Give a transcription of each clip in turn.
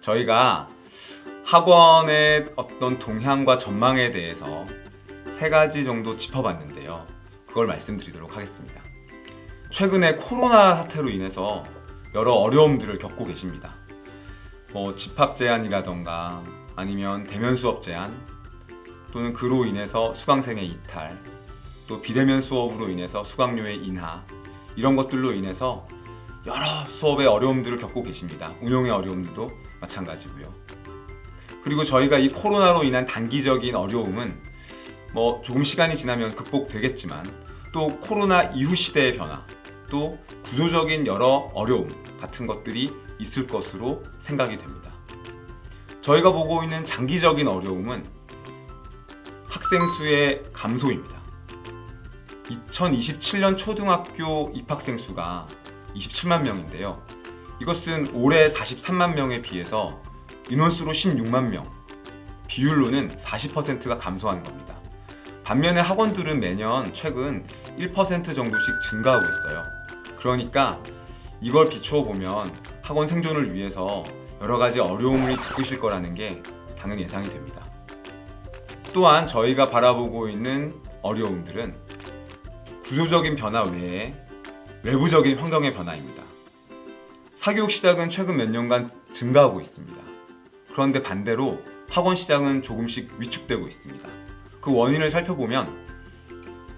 저희가 학원의 어떤 동향과 전망에 대해서 세 가지 정도 짚어봤는데요. 그걸 말씀드리도록 하겠습니다. 최근에 코로나 사태로 인해서 여러 어려움들을 겪고 계십니다. 뭐 집합 제한이라던가 아니면 대면 수업 제한 또는 그로 인해서 수강생의 이탈 또 비대면 수업으로 인해서 수강료의 인하 이런 것들로 인해서 여러 수업의 어려움들을 겪고 계십니다. 운용의 어려움들도 마찬가지고요. 그리고 저희가 이 코로나로 인한 단기적인 어려움은 뭐 조금 시간이 지나면 극복되겠지만 또 코로나 이후 시대의 변화 또 구조적인 여러 어려움 같은 것들이 있을 것으로 생각이 됩니다. 저희가 보고 있는 장기적인 어려움은 학생 수의 감소입니다. 2027년 초등학교 입학생 수가 27만 명인데요. 이것은 올해 43만 명에 비해서 인원수로 16만 명, 비율로는 40%가 감소한 겁니다. 반면에 학원들은 매년 최근 1% 정도씩 증가하고 있어요. 그러니까 이걸 비추어 보면 학원 생존을 위해서 여러 가지 어려움을 겪으실 거라는 게 당연히 예상이 됩니다. 또한 저희가 바라보고 있는 어려움들은 구조적인 변화 외에 외부적인 환경의 변화입니다. 사교육 시작은 최근 몇 년간 증가하고 있습니다. 그런데 반대로 학원 시장은 조금씩 위축되고 있습니다. 그 원인을 살펴보면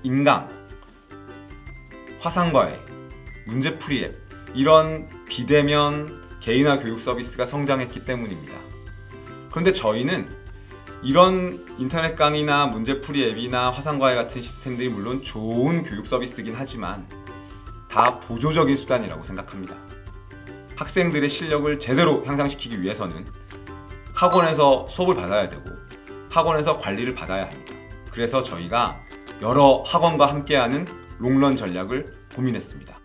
인강, 화상과외, 문제풀이 앱 이런 비대면 개인화 교육 서비스가 성장했기 때문입니다. 그런데 저희는 이런 인터넷 강의나 문제풀이 앱이나 화상과외 같은 시스템들이 물론 좋은 교육 서비스이긴 하지만 다 보조적인 수단이라고 생각합니다. 학생들의 실력을 제대로 향상시키기 위해서는 학원에서 수업을 받아야 되고 학원에서 관리를 받아야 합니다. 그래서 저희가 여러 학원과 함께하는 롱런 전략을 고민했습니다.